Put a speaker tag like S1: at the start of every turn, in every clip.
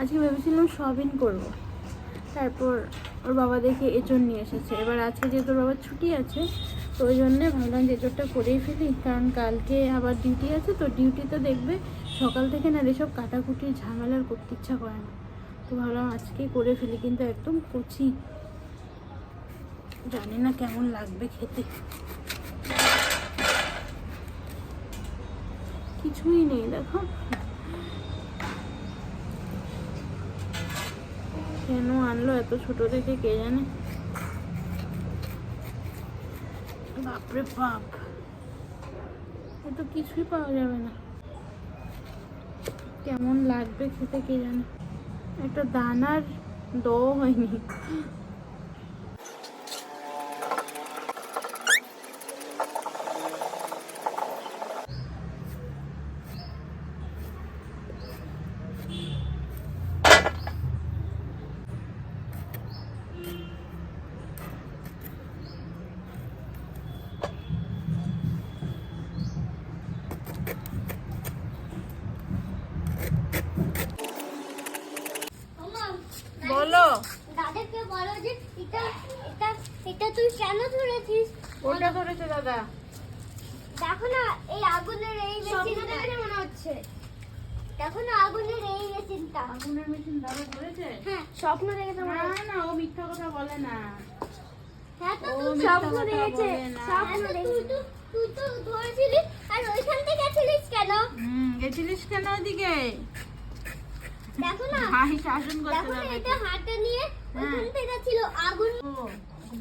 S1: আজকে ভেবেছিলাম সয়াবিন করব। তারপর ওর বাবা দেখে এঁচড় নিয়ে এসেছে। এবার আজকে যেহেতু ওর বাবার ছুটি আছে, তো ওই জন্যে ভাবলাম যে এঁচড়টা করেই ফেলি। কারণ কালকে আবার ডিউটি আছে, তো ডিউটিতে দেখবে সকাল থেকে না এসব কাটাকুটির ঝামেলার করতে ইচ্ছা করে না। তো ভাবলাম আজকে করে ফেলি, কিন্তু একদম কচি। জানি না কেমন লাগবে খেতে। কিছুই নেই, দেখো। কেন আনলো? এত ছোট থেকে কে জানে? বাপরে বাপ। এ তো কিছুই পাওয়া যাবে না। কেমন লাগবে খেতে কে জানে? একটা দানার দ হয়নি বলো
S2: দাদাকে বলো যে এটা এটা এটা তুই কেন ধরেছিস?
S1: কোনটা ধরেছে দাদা।
S2: দেখো না এই আগুনের এই মেশিনটা মনে হচ্ছে। দেখো না আগুনের এই মেশিনটা।
S1: আগুনের মেশিন দাদা ধরেছে?
S2: হ্যাঁ স্বপ্ন দেখে তো মনে
S1: না না ও মিথ্যা কথা বলে না।
S2: হ্যাঁ তো তুই স্বপ্ন দেখেছে। স্বপ্ন তুই তো তুই তো ধরেছিলি আর ওইখান থেকে গেছিলিস কেন?
S1: হুম গেছিলিস কেন ওদিকে
S2: দেখো না।
S1: ভাই শাসন করতে
S2: দেখো না এটা হাতে নিয়ে
S1: হ্যাঁ।
S2: থেকে ছিল আগুন।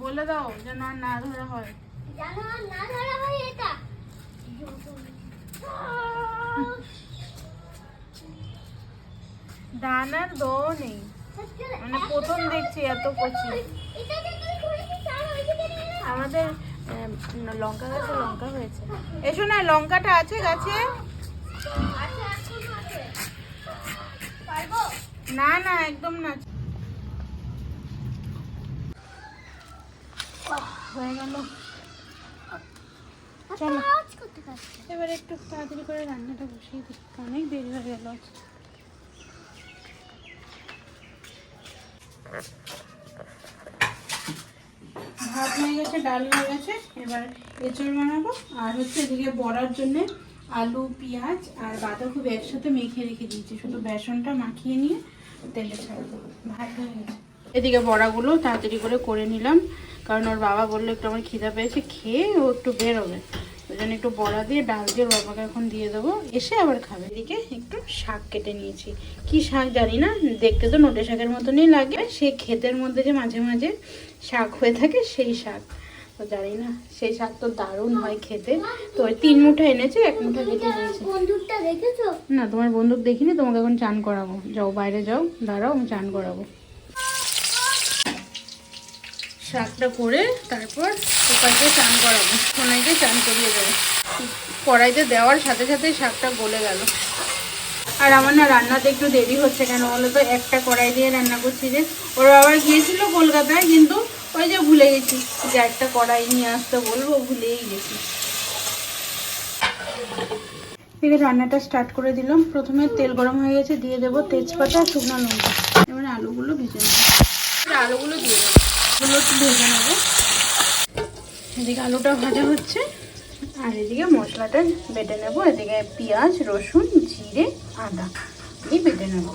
S1: বলে দাও যেন আর না ধরা হয়।
S2: জানো আর না ধরা হয় এটা।
S1: দানার দ নেই। মানে প্রথম দেখছি এত কচি। আমাদের লঙ্কা গাছে লঙ্কা হয়েছে। এসো না লঙ্কাটা আছে গাছে? না না একদম না। হয়ে গেল। চলো।
S2: করতে পারছি।
S1: এবার একটু তাড়াতাড়ি করে রান্নাটা বসিয়ে দিই। অনেক দেরি হয়ে গেল। ভাত হয়ে গেছে ডাল হয়ে গেছে। এবার এঁচড় বানাবো। আর হচ্ছে এদিকে বড়ার জন্য আলু, পেঁয়াজ আর বাঁধাকপি একসাথে মেখে রেখে দিয়েছি। শুধু বেসনটা মাখিয়ে নিয়ে তেলে ছাড়বো। ভাত এদিকে বড়াগুলো তাড়াতাড়ি করে করে নিলাম। কারণ ওর বাবা বলল, একটু আমার খিদা পেয়েছে, খেয়ে ও একটু বেরোবে। ওই জন্য একটু বড়া দিয়ে ডাল দিয়ে বাবাকে এখন দিয়ে দেবো। এসে আবার খাবে। এদিকে একটু শাক কেটে নিয়েছি। কি শাক জানি না, দেখতে তো নোটে শাকের মতনই লাগে। সেই ক্ষেতের মধ্যে যে মাঝে মাঝে শাক হয়ে থাকে, সেই শাক। তো জানি না সেই শাক তো দারুণ হয় খেতে। তো ওই তিন মুঠা এনেছে এক মুঠা কেটে নিয়েছে।
S2: বন্দুকটা দেখেছ
S1: না তোমার বন্দুক দেখিনি তোমাকে এখন চান করাবো। যাও বাইরে যাও দাঁড়াও আমি চান করাবো। শাকটা করে তারপর কুকারকে চান করাবো সোনাইকে চান করিয়ে দেবো। কড়াইতে দেওয়ার সাথে সাথে শাকটা গলে গেল। আর আমার না রান্নাতে একটু দেরি হচ্ছে কেন বলো তো একটা কড়াই দিয়ে রান্না করছি যে ওর আবার গিয়েছিল কলকাতায় কিন্তু ওই যে ভুলে গেছি, যে একটা কড়াই নিয়ে আসতে বলব, ভুলেই গেছি। এদিকে রান্নাটা স্টার্ট করে দিলাম। প্রথমে তেল গরম হয়ে গেছে, দিয়ে দেবো তেজপাতা আর শুকনো লঙ্কা। এবার আলুগুলো ভেজে নেব। আলুগুলো দিয়ে দেবো। আলুগুলো একটু ভেজে নেব। এদিকে আলুটা ভাজা হচ্ছে। আর এদিকে মশলাটা বেটে নেব। এদিকে পেঁয়াজ, রসুন, জিরে, আদা। দিয়ে বেটে নেব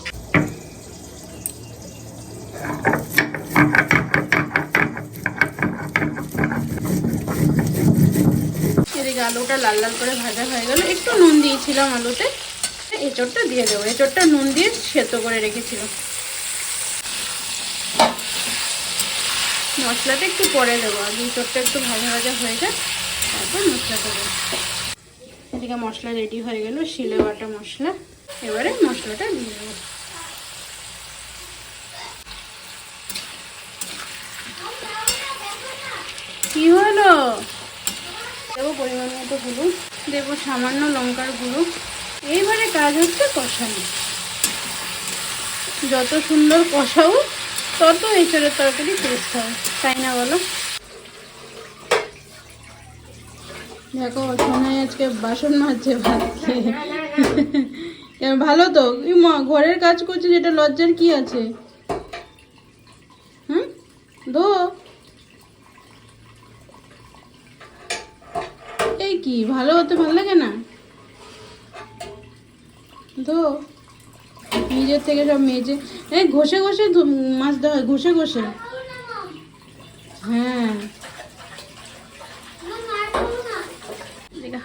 S1: এদিকে আলুটা লাল লাল করে ভাজা হয়ে গেল। একটু নুন দিয়েছিলাম আলুতে। এঁচড়টা দিয়ে দেবো। এঁচড়টা নুন দিয়ে সেদ্ধ করে রেখেছিলাম। মশলাটা একটু পরে দেবো। আগে এঁচড়টা একটু ভাজা ভাজা হয়ে যায় তারপর মশলাটা দেবো। এদিকে মশলা রেডি হয়ে গেল, শিলে বাটা মশলা। এবারে মশলাটা দিয়ে দেবো। কি হলো? পরিমাণ মতো হলুদ, দেবো সামান্য লঙ্কার গুঁড়ো। এইবারে কাজ হচ্ছে কষানো। যত সুন্দর কষাও, তত এঁচড়ের তরকারি টেস্ট হবে তাই না বলো? দেখো সোনাই আজকে বাসন মাজছে ভাত খেয়ে। ভালো তো? ঘরের কাজ করছে, যেটা লজ্জার কি আছে? হুম? দো এই কি, ভালো হতে ভালো লাগে না? দো নিজের থেকে সব মেজে এই ঘষে ঘষে ধু- মাজতে হয়, ঘষে ঘষে। হ্যাঁ।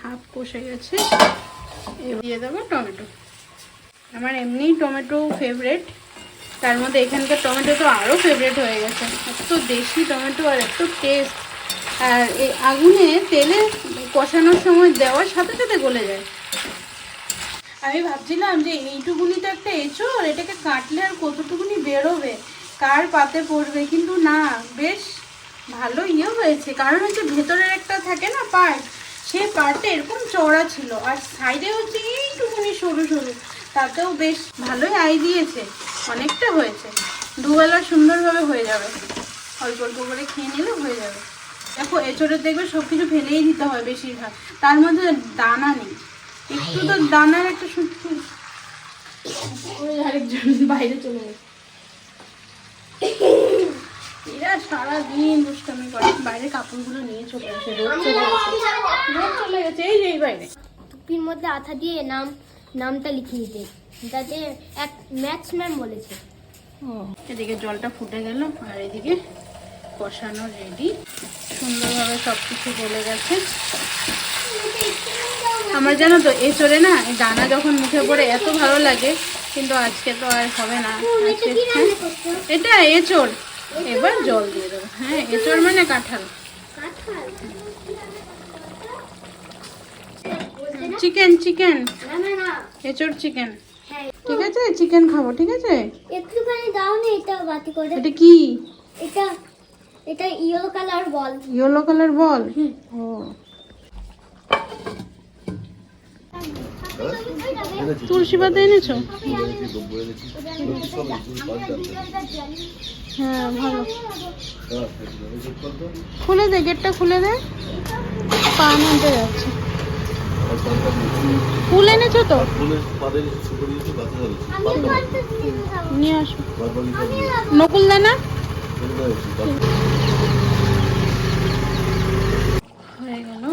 S1: হাফ কষে গেছে। এবার দিয়ে দেবো টমেটো। আমার এমনিই টমেটো ফেভারেট তার মধ্যে এখানকার টমেটো তো আরও ফেভারেট হয়ে গেছে। এত দেশি টমেটো আর এত টেস্ট আর এই আগুনে তেলে কষানোর সময় দেওয়ার সাথে সাথে গলে যায়। আমি ভাবছিলাম যে এইটুকুনি তো একটা এঁচড়, এটাকে কাটলে আর কতটুকুনি বেরোবে? কার পাতে পড়বে? কিন্তু না, বেশ ভালো ইয়ে হয়েছে। কারণ হচ্ছে ভেতরের একটা থাকে না পার্ট সেই পার্টটা এরকম চড়া ছিল। আর সাইডে হচ্ছে এইটুকুনি সরু সরু। তাতেও বেশ ভালোই আই দিয়েছে। অনেকটা হয়েছে। দুবেলা সুন্দরভাবে হয়ে যাবে। অল্প অল্প করে খেয়ে নিলে হয়ে যাবে। দেখো এঁচড়ের দেখবে সব কিছু ফেলেই দিতে হয় বেশিরভাগ। তার মধ্যে দানা নেই। একটু তো দানার একটা সত্যি আরেকজন বাইরে চলে গেছে। এরা সারাদিন দুষ্টামি করে। বাইরে কাপড়গুলো নিয়ে চলে গেছে রোদ চলে গেছে। রোদ চলে গেছে এই যে এই বাইরে।
S2: টুপির মধ্যে আঠা দিয়ে নাম নামটা লিখে দিতে যাতে এক ম্যাথস ম্যাম বলেছে।
S1: ও এদিকে জলটা ফুটে গেল আর এদিকে কষানো রেডি সুন্দরভাবে সব কিছু গলে গেছে। আমার জানো তো এঁচড়ে না এই দানা যখন মুখে পড়ে এত ভালো লাগে কিন্তু আজকে তো আর হবে না। আজকে হ্যাঁ, এটা এঁচড়। এবার জল দিয়ে দেবো। হ্যাঁ এঁচড় মানে কাঁঠাল। চিকেন চিকেন এঁচড় চিকেন ঠিক আছে চিকেন খাব ঠিক আছে?
S2: একটুখানি দাও না এটা বাতি করে।
S1: এটা কি?
S2: এটা এটা yellow colour ball
S1: yellow colour ball ও। তুলসী পাতা এনেছো? হ্যাঁ ভালো। খুলে দে গেটটা খুলে দে। পা আনতে যাচ্ছে। ফুল এনেছো তো? নিয়ে আসো। নকুল দানা হয়ে গেল।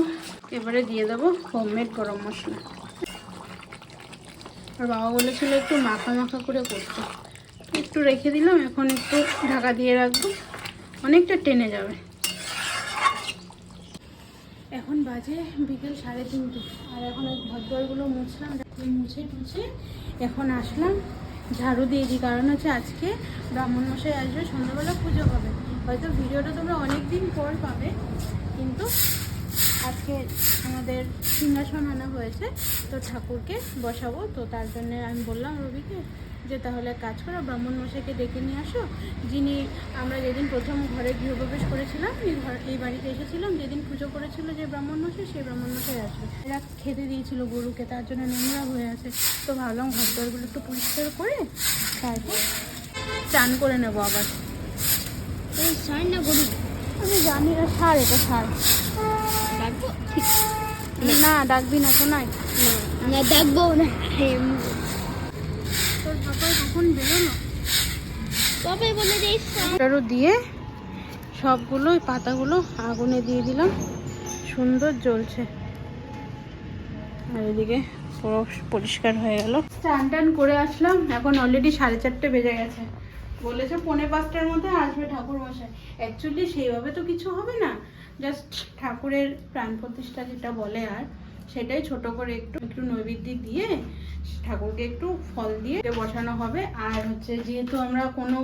S1: এবারে দিয়ে দেবো হোমমেড গরম মশলা। আর বাবা বলেছিল একটু মাখা মাখা করে করতে। একটু রেখে দিলাম, এখন একটু ঢাকা দিয়ে রাখব। অনেকটা টেনে যাবে। এখন বাজে বিকেল সাড়ে তিনটে। আর এখন এই ঘর মুছলাম, মুছে টুছে এখন আসলাম ঝাড়ু দিয়ে দিই। কারণ হচ্ছে আজকে ব্রাহ্মণ মশাই আসবে, সন্ধ্যাবেলা পুজো হবে। হয়তো ভিডিওটা তোমরা অনেক দিন পর পাবে, কিন্তু আজকে আমাদের সিংহাসন আনা হয়েছে তো ঠাকুরকে বসাবো। তো তার জন্য আমি বললাম রবিকে যে তাহলে এক কাজ করো ব্রাহ্মণ মশাইকে ডেকে নিয়ে আসো। যিনি আমরা যেদিন প্রথম ঘরে গৃহপ্রবেশ করেছিলাম এই ঘর এই বাড়িতে এসেছিলাম যেদিন পুজো করেছিল যে ব্রাহ্মণ মশাই সেই ব্রাহ্মণ মশাই আসবে এরা খেতে দিয়েছিল গরুকে তার জন্য নোংরা হয়ে আছে। তো ভাবলাম ঘর দরগুলো একটু পরিষ্কার করে তারপর চান করে নেব আবার।
S2: এই সার না গরু।
S1: আমি জানি না সার এটা সার।
S2: ডাকবো
S1: না ডাকবি না শোনাই
S2: না ডাকবো না।
S1: তোর কখন বেরোলো
S2: বলে
S1: দিয়ে সবগুলো পাতাগুলো আগুনে দিয়ে দিলাম। সুন্দর জ্বলছে। আর এদিকে পুরো পরিষ্কার হয়ে গেল। স্নান টান করে আসলাম। এখন অলরেডি সাড়ে চারটে বেজে গেছে। বলেছে পৌনে পাঁচটার মধ্যে আসবে ঠাকুর মশাই অ্যাকচুয়ালি সেইভাবে তো কিছু হবে না। জাস্ট ঠাকুরের প্রাণ প্রতিষ্ঠা যেটা বলে আর সেটাই ছোট করে একটু একটু নৈবেদ্য দিয়ে ঠাকুরকে একটু ফল দিয়ে বসানো হবে। আর হচ্ছে যেহেতু আমরা কোনো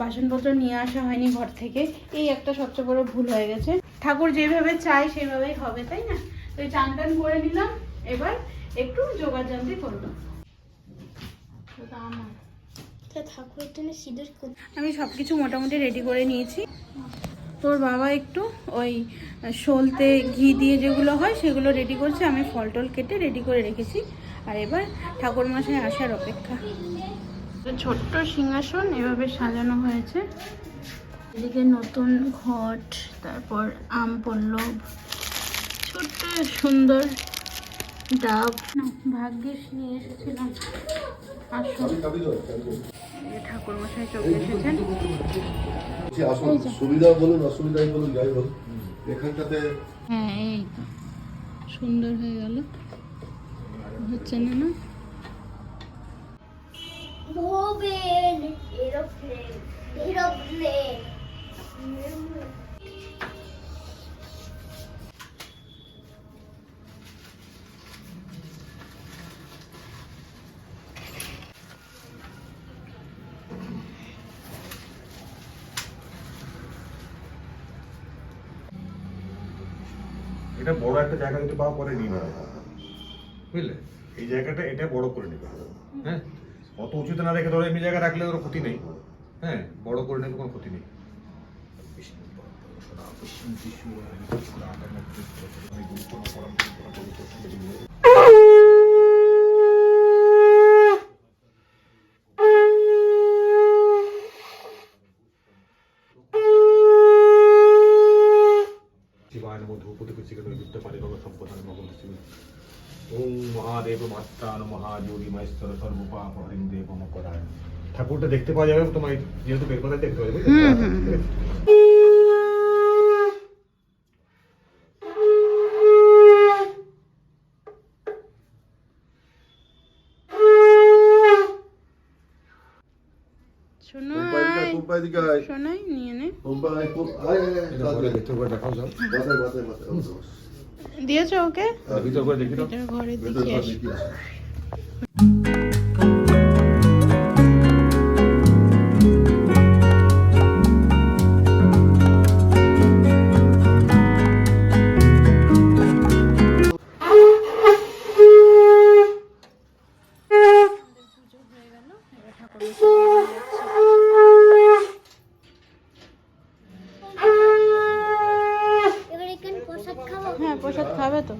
S1: বাসনপত্র নিয়ে আসা হয়নি ঘর থেকে এই একটা সবচেয়ে বড় ভুল হয়ে গেছে। ঠাকুর যেভাবে চাই সেভাবেই হবে তাই না? তো এই চান টান করে নিলাম এবার একটু যোগাযান্তি আমার।
S2: ঠাকুরের জন্য সিঁদুর
S1: আমি সবকিছু মোটামুটি রেডি করে নিয়েছি। তোর বাবা একটু ওই সলতে ঘি দিয়ে যেগুলো হয় সেগুলো রেডি করছে আমি ফল টল কেটে রেডি করে রেখেছি। আর এবার ঠাকুর মশাই আসার অপেক্ষা। ছোট্ট সিংহাসন এভাবে সাজানো হয়েছে। এদিকে নতুন ঘট তারপর আম পল্লব ছোট্ট সুন্দর ডাব। না ভাগ্যিস নিয়ে এসেছিলাম। আসুন চলে এসেছেন।
S3: সুবিধা বলুন অসুবিধাই বলুন যাই বলুন এখানটাতে
S1: হ্যাঁ এই তো। সুন্দর হয়ে গেল। হচ্ছে না না?
S2: Aeroplane aeroplane.
S4: এটা বড় একটা জায়গা যদি পাওয়া পরে নিয়ে বুঝলে এই জায়গাটা এটা বড় করে নেবে হ্যাঁ অত উঁচুতে না রেখে ধরো এমনি জায়গা রাখলে ওর ক্ষতি নেই হ্যাঁ বড় করে নেবে কোনো ক্ষতি নেই শিবায় সর্বপাপ দেব মকরায় ঠাকুরটা দেখতে পাওয়া যাবে তোমার যেহেতু বেলপাতা দেখতে পাওয়া যাবে?
S1: শোনাই নিয়ে নে।
S4: করে
S3: মাথায়
S1: দিয়েছ ওকে?
S4: ভিতর করে দেখি
S1: ঘরে দেখি
S2: প্রসাদ খাবে
S1: তো?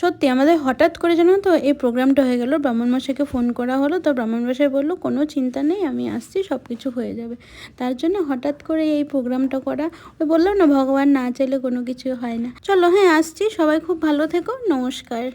S1: সত্যি, আমাদের হঠাৎ করে জানো তো, এই প্রোগ্রামটা হয়ে গেল। ব্রাহ্মণ মশাইকে ফোন করা হলো তো ব্রাহ্মণ মশাই বলল, কোনো চিন্তা নেই, আমি আসছি সব কিছু হয়ে যাবে। তার জন্য হঠাৎ করে এই প্রোগ্রামটা করা। ওই বলল, না, ভগবান না চাইলে কোনো কিছু হয় না। চলো হ্যাঁ আসছি, সবাই খুব ভালো থেকো, নমস্কার।